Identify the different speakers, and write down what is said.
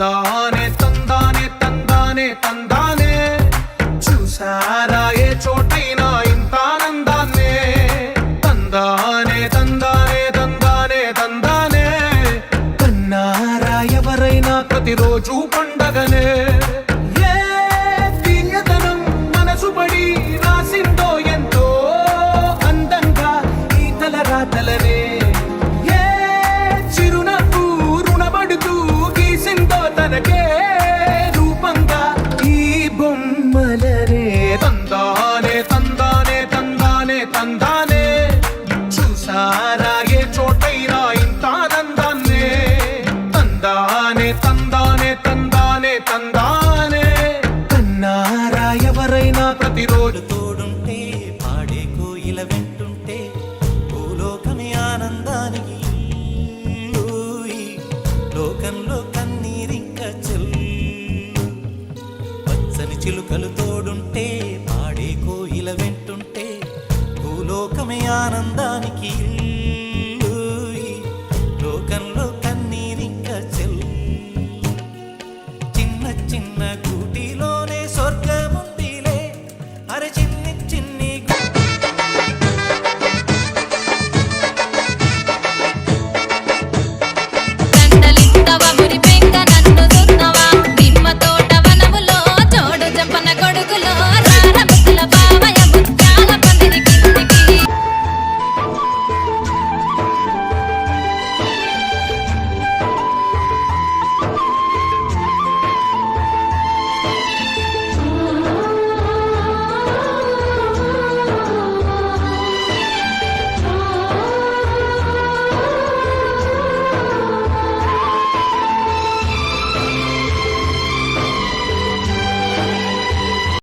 Speaker 1: తందానే తందానే తందానే తందానే. చూసారా ఏ చోటైనా ఇంత ఆనందాన్నే? తందానే తందానే తందానే తందానే. కన్నారా ఎవరైనా ప్రతిరోజు పండగనే? రాగే చోటైనా ఇంత ఆనందాన్నే తందానే తందానే తందానే తందానే. కన్నారా ఎవరైనా ప్రతిరోజు
Speaker 2: తోడుంటే పాడే కోయిల వింటుంటే భూలోకమే ఆనందానికి లోకంలో కన్నీరింక చెల్లు. పచ్చని చిలుకలు తోడుంటే పాడే కోయిల వింటుంటే భూలోకమే ఆనందానికి చిన్న కూటిలో